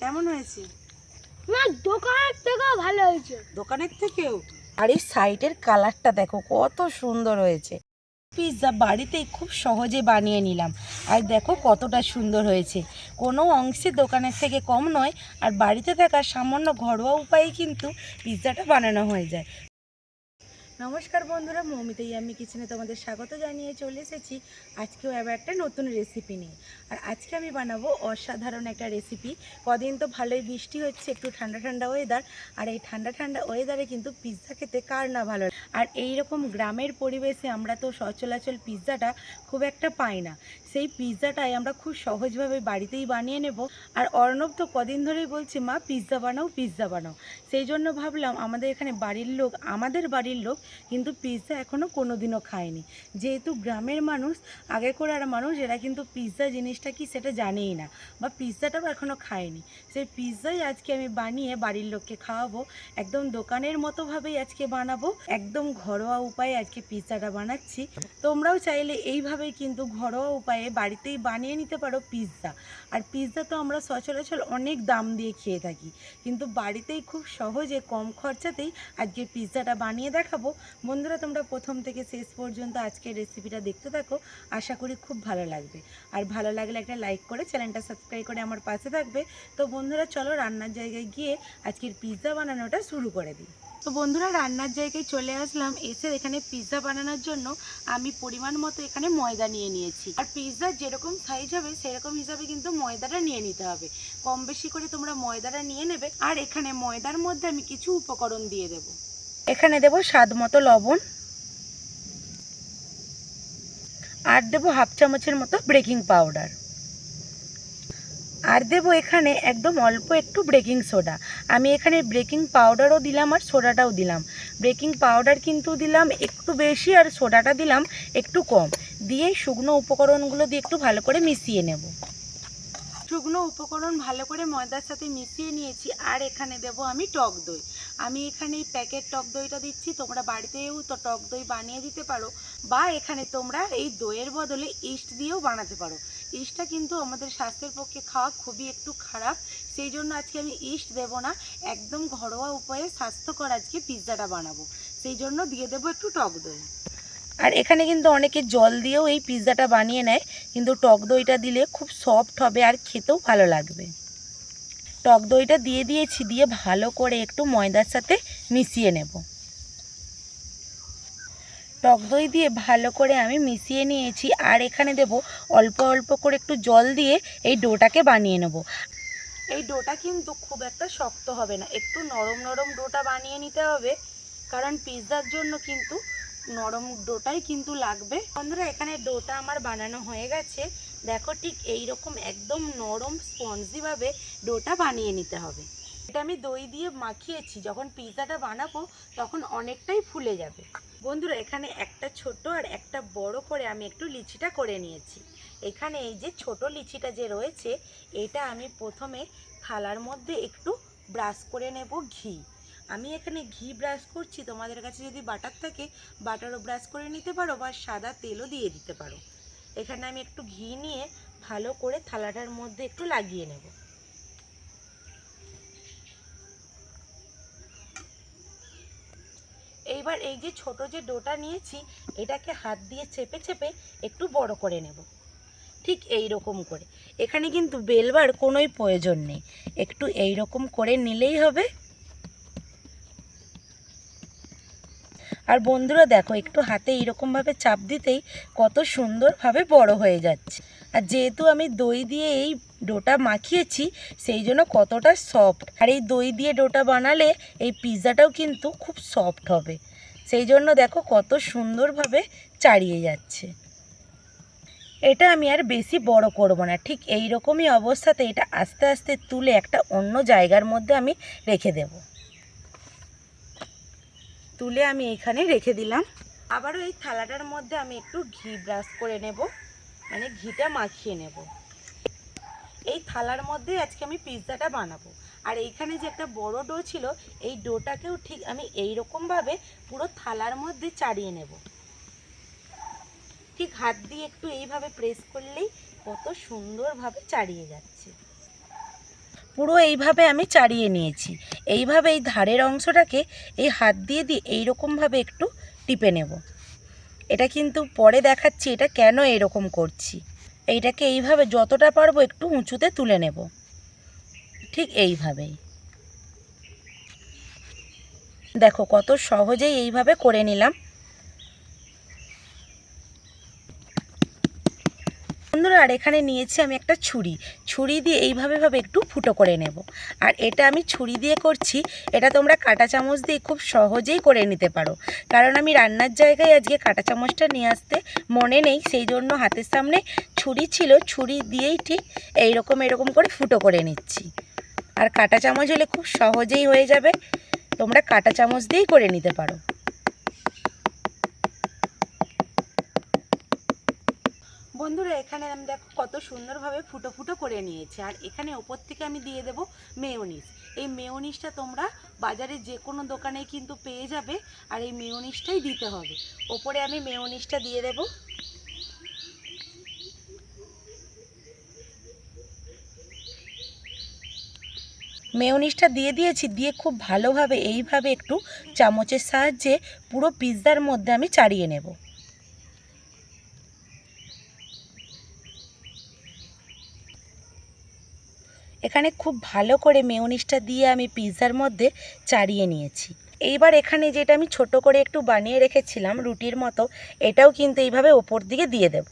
কেমন হয়েছে? না দোকানের থেকেও ভালো হয়েছে। দোকানের থেকেও? আরে এই সাইডের কালারটা দেখো কত সুন্দর হয়েছে। পিৎজা বাড়িতে খুব সহজে বানিয়ে নিলাম। আর দেখো কতটা সুন্দর হয়েছে। কোনো অংশে দোকানের থেকে কম নয় আর বাড়িতে থাকা সামান্য ঘরোয়া উপায়ে কিন্তু পিৎজাটা বানানো হয়ে যায়। নমস্কার বন্ধুরা, মৌমিতাই আমি কিচেনে তোমাদের স্বাগত জানিয়ে চলে এসেছি। আজকেও আবার একটা নতুন রেসিপি নিয়ে। আর আজকে আমি বানাবো অসাধারণ একটা রেসিপি কদিন তো ভালোই বৃষ্টি হচ্ছে, একটু ঠান্ডা ঠান্ডা ওয়েদার আর এই ঠান্ডা ঠান্ডা ওয়েদারে কিন্তু পিৎজা খেতে কার না ভালো আর এইরকম গ্রামের পরিবেশে আমরা তো সচলাচল পিৎজাটা খুব একটা পাই না। সেই পিৎজাটাই আমরা খুব সহজভাবে বাড়িতেই বানিয়ে নেব। আর অর্ণব তো কদিন ধরেই বলছে, মা, পিৎজা বানাও পিৎজা বানাও। সেই জন্য ভাবলাম, আমাদের এখানে বাড়ির লোক, আমাদের বাড়ির লোক কিন্তু পিৎজা এখনও কোনো দিনও খায়নি। যেহেতু গ্রামের মানুষ আগে করে আর মানুষ, এরা কিন্তু পিৎজা জিনিসটা কি সেটা জানেই না বা পিৎজাটাও এখনও খায়নি। সেই পিৎজাই আজকে আমি বানিয়ে বাড়ির লোককে খাওয়াবো। একদম দোকানের মতোভাবেই আজকে বানাবো। একদম ঘরোয়া উপায়ে আজকে পিৎজাটা বানাচ্ছি। তোমরাও চাইলে এইভাবেই কিন্তু ঘরোয়া উপায়ে বাড়িতেই বানিয়ে নিতে পারো পিৎজা আর পিৎজা তো আমরা সচরাচর অনেক দাম দিয়ে খেয়ে থাকি। কিন্তু বাড়িতেই খুব সহজে, কম খরচাতেই আজকে পিৎজাটা বানিয়ে দেখাবো। বন্ধুরা, তোমরা প্রথম থেকে শেষ পর্যন্ত আজকের রেসিপিটা দেখতে থাকো। আশা করি খুব ভালো লাগবে। আর ভালো লাগলে একটা লাইক করে চ্যানেলটা সাবস্ক্রাইব করে আমার পাশে থাকবে। তো বন্ধুরা, চলো রান্নার জায়গায় গিয়ে আজকের পিৎজা বানানোটা শুরু করে দিই। তো বন্ধুরা, রান্নার জায়গায় চলে আসলাম। এসে এখানে পিৎজা বানানোর জন্য আমি পরিমাণ মতো এখানে ময়দা নিয়ে নিয়েছি। আর পিৎজার যেরকম সাইজ হবে, সেরকম হিসাবে কিন্তু ময়দাটা নিয়ে নিতে হবে। কম বেশি করে তোমরা ময়দাটা নিয়ে নেবে। আর এখানে ময়দার মধ্যে আমি কিছু উপকরণ দিয়ে দেব। এখানে দেব স্বাদ মতো লবণ। আর দেবো হাফ চামচের মতো ব্রেকিং পাউডার আর দেবো এখানে একদম অল্প একটু ব্রেকিং সোডা আমি এখানে ব্রেকিং পাউডারও দিলাম আর সোডাটাও দিলাম। ব্রেকিং পাউডার কিন্তু দিলাম একটু বেশি আর সোডাটা দিলাম একটু কম। দিয়ে শুকনো উপকরণগুলো দিয়ে একটু ভালো করে মিশিয়ে নেব। শুকনো উপকরণ ভালো করে ময়দার সাথে মিশিয়ে নিয়েছি, আর এখানে দেব আমি টক দই। আমি এখানে এই প্যাকেট টক দইটা দিচ্ছি, তোমরা বাড়িতেও তো টক দই বানিয়ে দিতে পারো, বা এখানে তোমরা এই দইয়ের বদলে ইস্ট দিয়েও বানাতে পারো। ইস্টটা কিন্তু আমাদের স্বাস্থ্যের পক্ষে খাওয়া খুবই একটু খারাপ, সেই জন্য আজকে আমি ইস্ট দেব না, একদম ঘরোয়া উপায়ে স্বাস্থ্যকর আজকে পিৎজাটা বানাবো। সেই জন্য দিয়ে দেবো একটু টক দই। আর এখানে কিন্তু অনেকে জল দিয়েও এই পিৎজাটা বানিয়ে নেয়, কিন্তু টক দইটা দিলে খুব সফট হবে আর খেতেও ভালো লাগবে। টক দইটা দিয়ে দিয়েছি, দিয়ে ভালো করে একটু ময়দার সাথে মিশিয়ে নেব। টক দই দিয়ে ভালো করে আমি মিশিয়ে নিয়েছি, আর এখানে দেব অল্প অল্প করে একটু জল দিয়ে এই ডোটাকে বানিয়ে নেব। এই ডোটা কিন্তু খুব একটা শক্ত হবে না, একটু নরম নরম ডোটা বানিয়ে নিতে হবে, কারণ পিৎজার জন্য কিন্তু নরম ডোটাই কিন্তু লাগবে। বন্ধুরা, এখানে ডোটা আমার বানানো হয়ে গেছে। দেখো ঠিক এই রকম একদম নরম স্পঞ্জিভাবে ডোটা বানিয়ে নিতে হবে। এটা আমি দই দিয়ে মাখিয়েছি, যখন পিৎজাটা বানাবো তখন অনেকটাই ফুলে যাবে। বন্ধুরা, এখানে একটা ছোট আর একটা বড় করে আমি একটু লিচিটা করে নিয়েছি। এখানে এই যে ছোট লিচিটা যে রয়েছে, এটা আমি প্রথমে থালার মধ্যে একটু ব্রাশ করে নেব ঘি। আমি এখানে ঘি ব্রাশ করছি, তোমাদের কাছে যদি বাটার থাকে বাটারও ব্রাশ করে নিতে পারো বা সাদা তেলও দিয়ে দিতে পারো। এখানে আমি একটু ঘি নিয়ে ভালো করে থালাটার মধ্যে একটু লাগিয়ে নেব। এইবার এই যে ছোট যে ডোটা নিয়েছি, এটাকে হাত দিয়ে চেপে চেপে একটু বড় করে নেব। ঠিক এই রকম করে। এখানে কিন্তু বেলবার কোনোই প্রয়োজন নেই। একটু এই রকম করে নিলেই হবে। আর বন্ধুরা দেখো, একটু হাতে এইরকমভাবে চাপ দিতেই কত সুন্দরভাবে বড় হয়ে যাচ্ছে। আর যেহেতু আমি দই দিয়ে এই ডোটা মাখিয়েছি, সেই জন্য কতটা সফট আর এই দই দিয়ে ডোটা বানালে এই পিৎজাটাও কিন্তু খুব সফট হবে। সেই জন্য দেখো, কত সুন্দরভাবে চাড়িয়ে যাচ্ছে। এটা আমি আর বেশি বড় করব না, ঠিক এই রকমই অবস্থাতে এটা আস্তে আস্তে তুলে একটা অন্য জায়গার মধ্যে আমি রেখে দেবো। তুলে আমি এখানে রেখে দিলাম। আবারও এই থালাটার মধ্যে আমি একটু ঘি ব্রাশ করে নেব। মানে ঘিটা মাখিয়ে নেব। এই থালার মধ্যে আজকে আমি পিৎজাটা বানাবো। আর এইখানে যে একটা বড় ডো ছিল, এই ডোটাকেও ঠিক আমি এই রকমভাবে পুরো থালার মধ্যে চাড়িয়ে নেব। ঠিক হাত দিয়ে একটু এইভাবে প্রেস করলেই কত সুন্দরভাবে চাড়িয়ে যাচ্ছে। পুরো এইভাবে আমি চাড়িয়ে নিয়েছি। এইভাবে এই ধারের অংশটাকে এই হাত দিয়ে দিয়ে এইরকমভাবে একটু টিপে নেব। এটা কিন্তু পরে দেখাচ্ছি এটা কেন এরকম করছি। এইটাকে এইভাবে যতটা পারব একটু উঁচুতে তুলে নেব। ঠিক এইভাবেই। দেখো কত সহজেই এইভাবে করে নিলাম। বন্ধুরা, আর এখানে নিয়েছি আমি একটা ছুরি। ছুরি দিয়ে এইভাবে ভাবে একটু ফুটো করে নেব। আর এটা আমি ছুরি দিয়ে করছি, এটা তোমরা কাঁটা চামচ দিয়ে খুব সহজেই করে নিতে পারো। কারণ আমি রান্নার জায়গায় আজকে কাঁটা চামচটা নিয়ে আসতে মনে নেই, সেই জন্য হাতের সামনে ছুরি ছিল, ছুরি দিয়েই ঠিক এইরকম এরকম করে ফুটো করে নিচ্ছি। আর কাঁটা চামচ হলে খুব সহজেই হয়ে যাবে, তোমরা কাঁটা চামচ দিয়েই করে নিতে পারো। বন্ধুরা, এখানে আমি দেখো কত সুন্দরভাবে ফুটো ফুটো করে নিয়েছি। আর এখানে ওপর থেকে আমি দিয়ে দেব মেয়োনিজ। এই মেয়োনিজটা তোমরা বাজারে যে কোনো দোকানে কিন্তু পেয়ে যাবে, আর এই মেয়োনিজটাই দিতে হবে। ওপরে আমি মেয়োনিজটা দিয়ে দেব। মেয়োনিজটা দিয়ে দিয়েছি, দিয়ে খুব ভালোভাবে এইভাবে একটু চামচের সাহায্যে পুরো পিৎজার মধ্যে আমি চাড়িয়ে নেব। এখানে খুব ভালো করে মেয়োনিজটা দিয়ে আমি পিৎজার মধ্যে চাড়িয়ে নিয়েছি। এইবার এখানে যেটা আমি ছোট করে একটু বানিয়ে রেখেছিলাম রুটির মতো, এটাও কিন্তু এইভাবে ওপর দিকে দিয়ে দেব।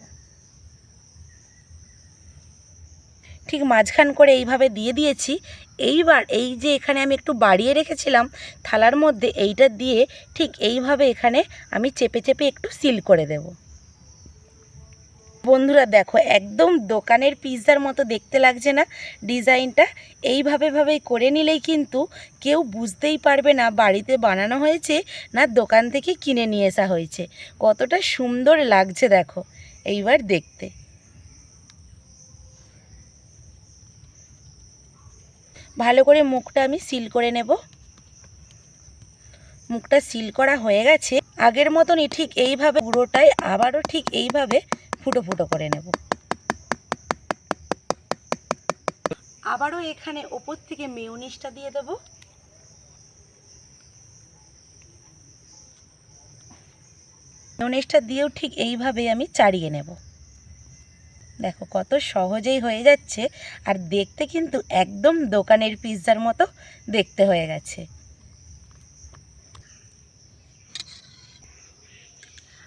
ঠিক মাঝখান করে এইভাবে দিয়ে দিয়েছি। এইবার এই যে এখানে আমি একটু বাড়িয়ে রেখেছিলাম থালার মধ্যে, এইটা দিয়ে ঠিক এইভাবে এখানে আমি চেপে চেপে একটু সিল করে দেবো। বন্ধুরা দেখো, একদম দোকানের পিৎজার মতো দেখতে লাগছে না ডিজাইনটা। এইভাবে ভাবেই করে নিলেই কিন্তু কেউ বুঝতেই পারবে না বাড়িতে বানানো হয়েছে না দোকান থেকে কিনে নিয়ে আসা হয়েছে। কতটা সুন্দর লাগছে দেখো, এইবার দেখতে। ভালো করে মুখটা আমি সিল করে নেব। মুখটা সিল করা হয়ে গেছে। আগের মতনই ঠিক এইভাবে, পুরোটাই আবারও ঠিক এইভাবে ফুটো ফুটো করে নেব। আবারও এখানে ওপর থেকে মেয়োনিজটা দিয়ে দেব। মেয়োনিজটা দিয়েও ঠিক এইভাবে আমি চাড়িয়ে নেব। দেখো কত সহজেই হয়ে যাচ্ছে আর দেখতে কিন্তু একদম দোকানের পিৎজার মতো দেখতে হয়ে গেছে।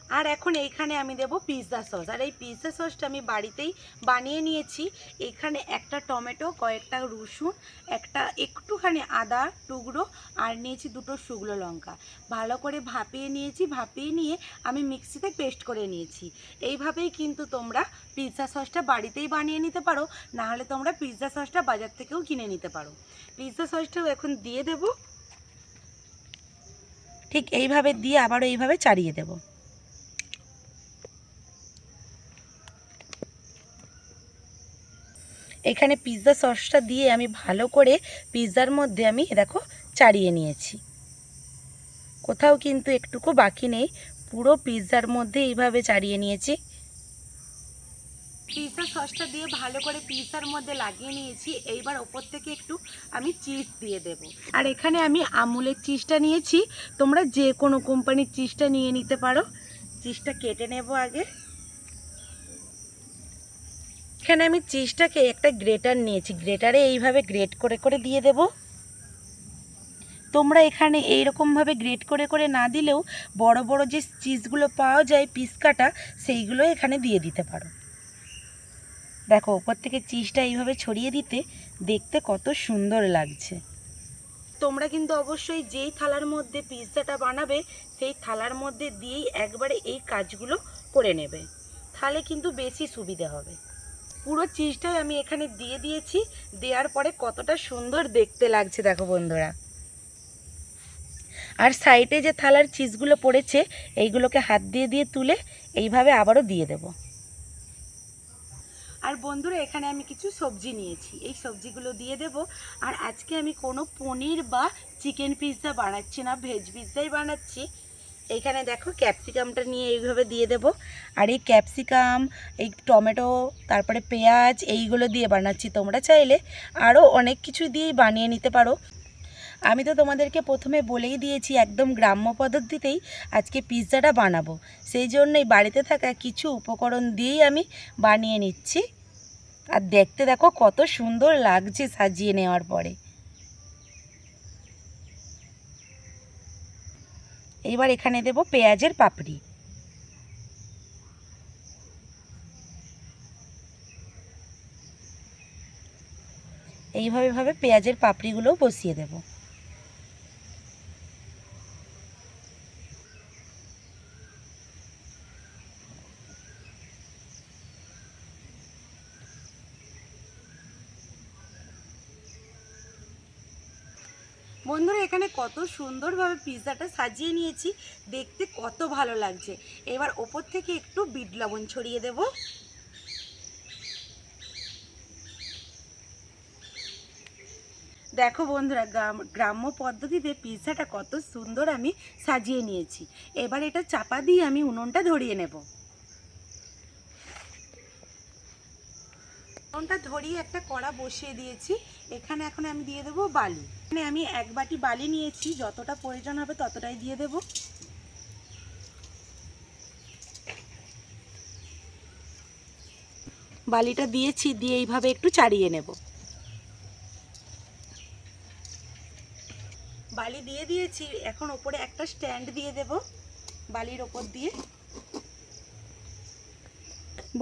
আর এখন এইখানে আমি দেব পিৎজা সস আর এই পিৎজা সসটা আমি বাড়িতেই বানিয়ে নিয়েছি। এখানে একটা টমেটো, কয়েকটা রসুন, একটা একটুখানি আদা টুকরো আর নিয়েছি দুটো শুকনো লঙ্কা। ভালো করে ভাপিয়ে নিয়েছি, ভাপিয়ে নিয়ে আমি মিক্সিতে পেস্ট করে নিয়েছি। এইভাবেই কিন্তু তোমরা পিৎজা সসটা বাড়িতেই বানিয়ে নিতে পারো, নাহলে তোমরা পিৎজা সসটা বাজার থেকেও কিনে নিতে পারো। পিৎজা সসটাও এখন দিয়ে দেব। ঠিক এইভাবে দিয়ে আবারও এইভাবে চাড়িয়ে দেবো। এখানে পিৎজা সসটা দিয়ে আমি ভালো করে পিৎজার মধ্যে আমি দেখো চাড়িয়ে নিয়েছি। কোথাও কিন্তু একটুকু বাকি নেই, পুরো পিৎজার মধ্যে এইভাবে চাড়িয়ে নিয়েছি। পিৎজা সসটা দিয়ে ভালো করে পিৎজার মধ্যে লাগিয়ে নিয়েছি, এইবার ওপর থেকে একটু আমি চিজ দিয়ে দেব। আর এখানে আমি আমুলের চিজটা নিয়েছি, তোমরা যে কোনো কোম্পানির চিজটা নিয়ে নিতে পারো। চিজটা কেটে নেব আগে। এখানে আমি চিজটাকে একটা গ্রেটার নিয়েছি। গ্রেটারে এইভাবে গ্রেট করে করে দিয়ে দেব। তোমরা এখানে এইরকমভাবে গ্রেট করে করে না দিলেও বড় বড় যে চিজগুলো পাওয়া যায় পিস কাটা সেইগুলো এখানে দিয়ে দিতে পারো। দেখো ওপর থেকে চিজটা এইভাবে ছড়িয়ে দিতে দেখতে কত সুন্দর লাগছে। তোমরা কিন্তু অবশ্যই যেই থালার মধ্যে পিৎজাটা বানাবে, সেই থালার মধ্যে দিয়েই একবারে এই কাজগুলো করে নেবে। তাহলে কিন্তু বেশি সুবিধে হবে। পুরো চিজটাই আমি এখানে দিয়ে দিয়েছি। দেওয়ার পরে কতটা সুন্দর দেখতে লাগছে, দেখো বন্ধুরা। আর সাইডে যে থালার চিজগুলো পড়েছে, এইগুলোকে হাত দিয়ে দিয়ে তুলে এইভাবে আবারও দিয়ে দেব। আর বন্ধুরা, এখানে আমি কিছু সবজি নিয়েছি। এই সবজিগুলো দিয়ে দেব। আর আজকে আমি কোনো পনির বা চিকেন পিৎজা বানাচ্ছি না ভেজ পিৎজাই বানাচ্ছি। এইখানে দেখো ক্যাপসিকামটা নিয়ে এইভাবে দিয়ে দেব। আর এই ক্যাপসিকাম, এই টমেটো, তারপরে পেঁয়াজ, এইগুলো দিয়ে বানাচ্ছি তোমরা চাইলে। আরও অনেক কিছু দিয়েই বানিয়ে নিতে পারো। আমি তো তোমাদেরকে প্রথমে বলেই দিয়েছি, একদম গ্রাম্য পদ্ধতিতেই আজকে পিৎজাটা বানাবো। সেই জন্যই বাড়িতে থাকা কিছু উপকরণ দিয়েই আমি বানিয়ে নিচ্ছি। আর দেখতে দেখো কত সুন্দর লাগছে সাজিয়ে নেওয়ার পরে। এইবার এখানে দেব পেঁয়াজের পাপড়ি। এইভাবে ভাবে পেঁয়াজের পাপড়িগুলোও বসিয়ে দেব বন্ধুরা এখানে কত সুন্দরভাবে পিৎজাটা সাজিয়ে নিয়েছি। দেখতে কত ভালো লাগছে। এবার ওপর থেকে একটু বিট লবণ ছড়িয়ে দেব। দেখো বন্ধুরা, গ্রাম, গ্রাম্য পদ্ধতিতে পিৎজাটা কত সুন্দর আমি সাজিয়ে নিয়েছি। এবার এটা চাপা দিয়ে আমি উনুনটা ধরিয়ে নেব। উনুনটা ধরিয়ে একটা কড়া বসিয়ে দিয়েছি। এখানে এখন আমি দিয়ে দেবো বালি। এখানে আমি এক বাটি বালি নিয়েছি, যতটা প্রয়োজন হবে ততটাই দিয়ে দেব। বালিটা দিয়েছি, দিয়ে এইভাবে একটু চাড়িয়ে নেব। বালি দিয়ে দিয়েছি, এখন ওপরে একটা স্ট্যান্ড দিয়ে দেব বালির ওপর দিয়ে।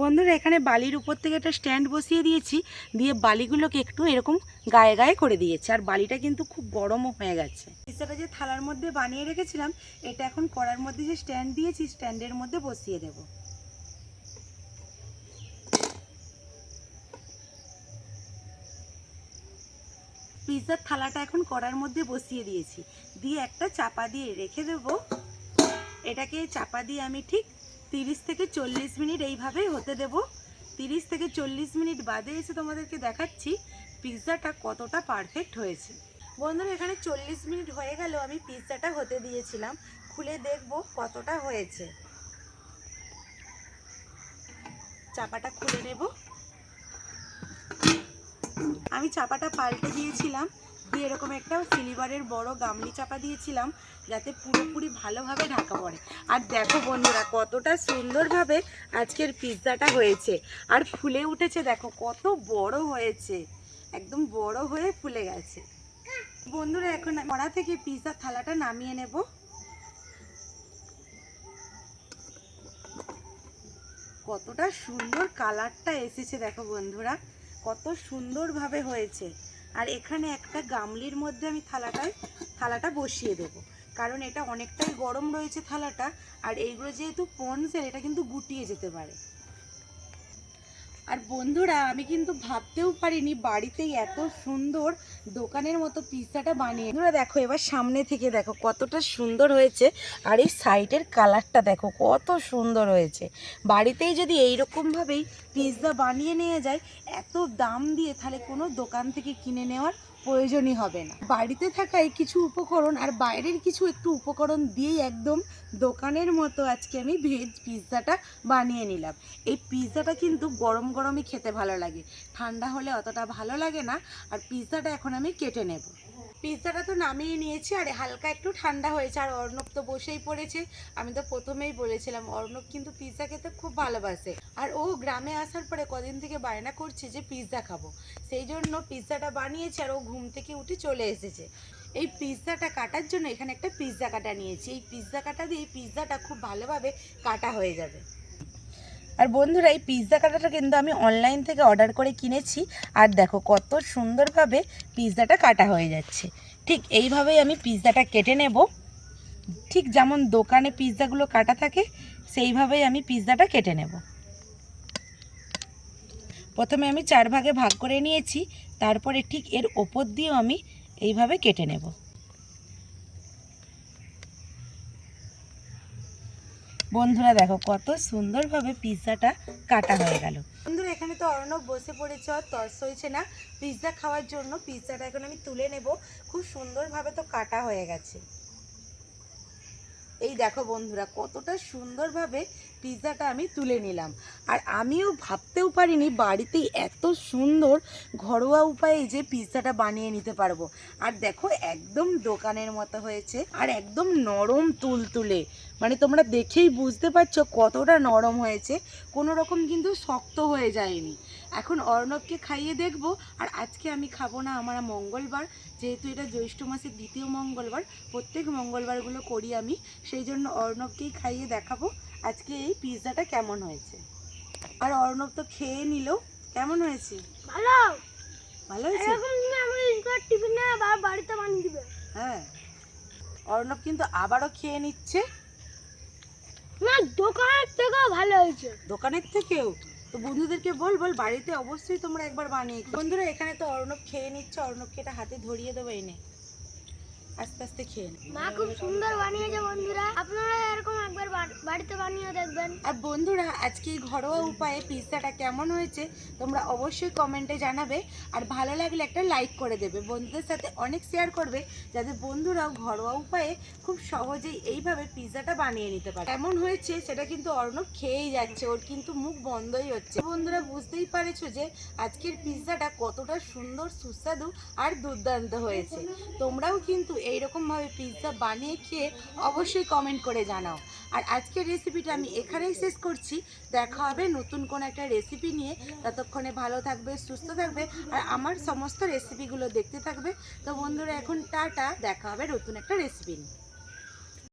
বন্ধুরা, এখানে বালির উপর থেকে একটা স্ট্যান্ড বসিয়ে দিয়েছি, দিয়ে বালিগুলোকে একটু এরকম গায়ে গায়ে করে দিয়েছি। আর বালিটা কিন্তু খুব গরমও হয়ে গেছে। পিৎজাটা যে থালার মধ্যে বানিয়ে রেখেছিলাম, এটা এখন কড়ার মধ্যে যে স্ট্যান্ড দিয়েছি, স্ট্যান্ডের মধ্যে বসিয়ে দেব। পিৎজার থালাটা এখন কড়ার মধ্যে বসিয়ে দিয়েছি। দিয়ে একটা চাপা দিয়ে রেখে দেব। এটাকে চাপা দিয়ে আমি ঠিক তিরিশ থেকে চল্লিশ মিনিট এইভাবেই হতে দেব। তিরিশ থেকে চল্লিশ মিনিট বাদে এসে তোমাদেরকে দেখাচ্ছি পিৎজাটা কতটা পারফেক্ট হয়েছে। বন্ধুরা, এখানে চল্লিশ মিনিট হয়ে গেল, আমি পিৎজাটা হতে দিয়েছিলাম। খুলে দেখব কতটা হয়েছে। চাপাটা খুলে নেব। আমি চাপাটা পাল্টে দিয়েছিলাম। দিয়ে এরকম একটা সিলিভারের বড় গামলি চাপা দিয়েছিলাম, যাতে পুরোপুরি ভালোভাবে ঢাকা পড়ে। আর দেখো বন্ধুরা, কতটা সুন্দরভাবে আজকের পিৎজাটা হয়েছে। আর ফুলে উঠেছে, দেখো কত বড় হয়েছে। একদম বড় হয়ে ফুলে গেছে। বন্ধুরা, এখন কড়া থেকে পিৎজার থালাটা নামিয়ে নেব। কতটা সুন্দর কালারটা এসেছে, দেখো বন্ধুরা। কত সুন্দরভাবে হয়েছে। আর এখানে একটা গামলির মধ্যে আমি থালাটায়, থালাটা বসিয়ে দেবো। কারণ এটা অনেকটাই গরম রয়েছে থালাটা, আর এইগুলো যেহেতু পনসের এটা কিন্তু গুটিয়ে যেতে পারে। আর বন্ধুরা, আমি কিন্তু ভাবতেও পারিনি বাড়িতেই এত সুন্দর দোকানের মতো পিৎজাটা বানিয়ে। বন্ধুরা, দেখো, এবার সামনে থেকে দেখো কতটা সুন্দর হয়েছে আর এই সাইডের কালারটা দেখো কত সুন্দর হয়েছে। বাড়িতেই যদি এইরকমভাবেই পিৎজা বানিয়ে নিয়ে যায়, এত দাম দিয়ে তাহলে কোনো দোকান থেকে কিনে নেওয়ার প্রয়োজনই হবে না। বাড়িতে থাকা এই কিছু উপকরণ আর বাইরের কিছু একটু উপকরণ দিয়েই একদম দোকানের মতো আজকে আমি ভেজ পিৎজাটা বানিয়ে নিলাম। এই পিৎজাটা কিন্তু গরম গরমই খেতে ভালো লাগে। ঠান্ডা হলে অতটা ভালো লাগে না। আর পিৎজাটা এখন আমি কেটে নেব। পিৎজাটা তো নামিয়ে নিয়েছি, আর হালকা একটু ঠান্ডা হয়েছে, আর অর্ণব তো বসেই পড়েছে। আমি তো প্রথমেই বলেছিলাম, অর্ণব কিন্তু পিৎজা খেতে খুব ভালোবাসে। আর ও গ্রামে আসার পরে কদিন থেকে বায়না করছে যে পিৎজা খাব। সেই জন্য পিৎজাটা বানিয়েছে, আর ও ঘুম থেকে উঠে চলে এসেছে। এই পিৎজাটা কাটার জন্য এখানে একটা পিৎজা কাটা নিয়েছি। এই পিৎজা কাটা দিয়ে পিৎজাটা খুব ভালোভাবে কাটা হয়ে যাবে। আর বন্ধুরা, এই পিৎজা কাটাটা কিন্তু আমি অনলাইন থেকে অর্ডার করে কিনেছি। আর দেখো কত সুন্দরভাবে পিৎজাটা কাটা হয়ে যাচ্ছে। ঠিক এইভাবেই আমি পিৎজাটা কেটে নেব। ঠিক যেমন দোকানে পিৎজাগুলো কাটা থাকে, সেইভাবেই আমি পিৎজাটা কেটে নেব। প্রথমে আমি চার ভাগে ভাগ করে নিয়েছি। তারপরে ঠিক এর ওপর দিয়েও আমি এইভাবে কেটে নেব। বন্ধুরা দেখো কত সুন্দরভাবে পিৎজাটা কাটা হয়ে গেল। বন্ধুরা, এখানে তো অরণ্য বসে পড়েছে, আর তর্স হয়েছে না। পিৎজা খাওয়ার জন্য পিৎজাটা এখন আমি তুলে নেব। খুব সুন্দরভাবে তো কাটা হয়ে গেছে। এই দেখো বন্ধুরা, কতটা সুন্দরভাবে পিৎজাটা আমি তুলে নিলাম। আর আমিও ভাবতেও পারিনি বাড়িতেই এত সুন্দর ঘরোয়া উপায়ে যে পিৎজাটা বানিয়ে নিতে পারব। আর দেখো একদম দোকানের মতো হয়েছে আর একদম নরম তুলতুলে। মানে তোমরা দেখেই বুঝতে পারছ কতটা নরম হয়েছে। কোনো রকম কিন্তু শক্ত হয়ে যায়নি। এখন অর্ণবকে খাইয়ে দেখব। আর আজকে আমি খাব না আমার মঙ্গলবার। যেহেতু এটা জ্যৈষ্ঠ মাসের দ্বিতীয় মঙ্গলবার, প্রত্যেক মঙ্গলবারগুলো করি আমি। সেই জন্য অর্ণবকেই খাইয়ে দেখাবো। আজকে এই পিৎজাটা কেমন হয়েছে? আর অর্ণব তো খেয়ে নিল। কেমন হয়েছে? ভালো। ভালো হয়েছে? এরকম তুমি আমার স্কুলের টিফিনে বা বাড়িতে বানিয়ে দিবে। হ্যাঁ। অর্ণব কিন্তু আবারও খেয়ে নিচ্ছে। না দোকানের থেকেও ভালো হয়েছে। দোকানের থেকেও? তো বন্ধুদেরকে বল বল বাড়িতে অবশ্যই তোমরা একবার বানিয়ে। বন্ধুরা এখানে তো অর্ণব খেয়ে নিচ্ছে। অর্ণবকে এটা হাতে ধরিয়ে দেবো এনে। আস্তে আস্তে খেয়ে নে। মা খুব সুন্দর বানিয়েছে বন্ধুরা। আপনারা এরকম একবার বাড়িতে বানিয়ে দেখবেন। আর বন্ধুরা আজকে এই ঘরোয়া উপায়ে পিৎজাটা কেমন হয়েছে তোমরা অবশ্যই কমেন্টে জানাবে আর ভালো লাগলে একটা লাইক করে দেবে। বন্ধুদের সাথে অনেক শেয়ার করবে যাতে বন্ধুরাও ঘরোয়া উপায়ে খুব সহজেই এইভাবে পিৎজাটা বানিয়ে নিতে পারে। কেমন হয়েছে সেটা কিন্তু অর্ণব খেয়েই যাচ্ছে ওর কিন্তু মুখ বন্ধই হচ্ছে। বন্ধুরা বুঝতেই পারেছো যে আজকের পিৎজাটা কতটা সুন্দর সুস্বাদু আর দুর্দান্ত হয়েছে। তোমরাও কিন্তু এইরকমভাবে পিৎজা বানিয়ে খেয়ে অবশ্যই কমেন্ট করে জানাও। আর আজকের রেসিপিটা আমি এখানেই শেষ করছি। দেখা হবে নতুন কোন একটা রেসিপি নিয়ে। ততক্ষণে ভালো থাকবে, সুস্থ থাকবে, আর আমার সমস্ত রেসিপিগুলো দেখতে থাকবে। তো বন্ধুরা, এখন টাটা। দেখা হবে নতুন একটা রেসিপি নিয়ে।